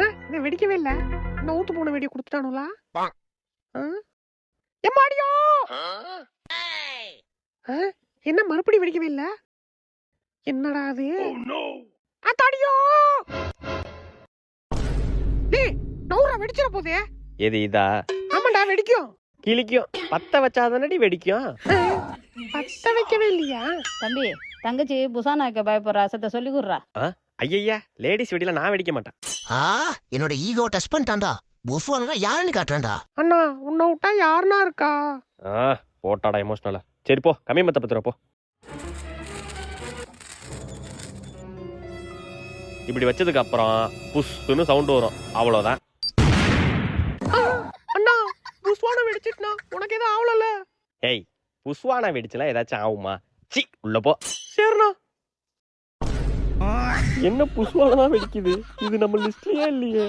இன்னும் வெடிக்கவே இல்ல இன்னும் ஊத்து போன வெடியை கொடுத்துட்டானுங்களா? எம்மாடியோ என்ன மறுபடியும் வெடிக்கவே இல்ல என்னடா அது அத்தாடியோ டேய் நவுரா வெடிச்சிட போதே எது இதா ஆமாண்டா வெடிக்கும் கிளிக்கும் பத்த வச்சாதானடி வெடிக்கும் பத்த வைக்கவே இல்லையா தம்பி தங்கச்சி புசானா வைக்க பயப்படுறா சத்த சொல்லி கொடுறா ஐயய்யா லேடிஸ் வெடியில நான் வெடிக்க மாட்டேன். ஆ என்னோட ஈகோ டச் பண்ணிட்டான்டா புஃபானா யாருன்னு காட்டுறான்டா. அண்ணா உன்னை விட்டா யாருனா இருக்கா? ஆ போட்டாடா எமோஷனலா சரி போ. கம்மி மத்த பத்து ரூபா போ. இப்படி வச்சதுக்கு அப்புறம் புஷ்னு சவுண்ட் வரும். அவ்வளவுதான். ஆ, அண்ணா புஸ்வானம் வெடிச்சிட்டுனா உனக்கு எதுவும் ஆவலல்ல? ஏய் புஷ்வானா வெடிச்சுலாம் ஏதாச்சும் ஆகுமா? சி உள்ள போ. சரிண்ணா. என்ன புஷ்வாலதான் வெடிக்குது? இது நம்ம லிஸ்ட்லயே இல்லையே?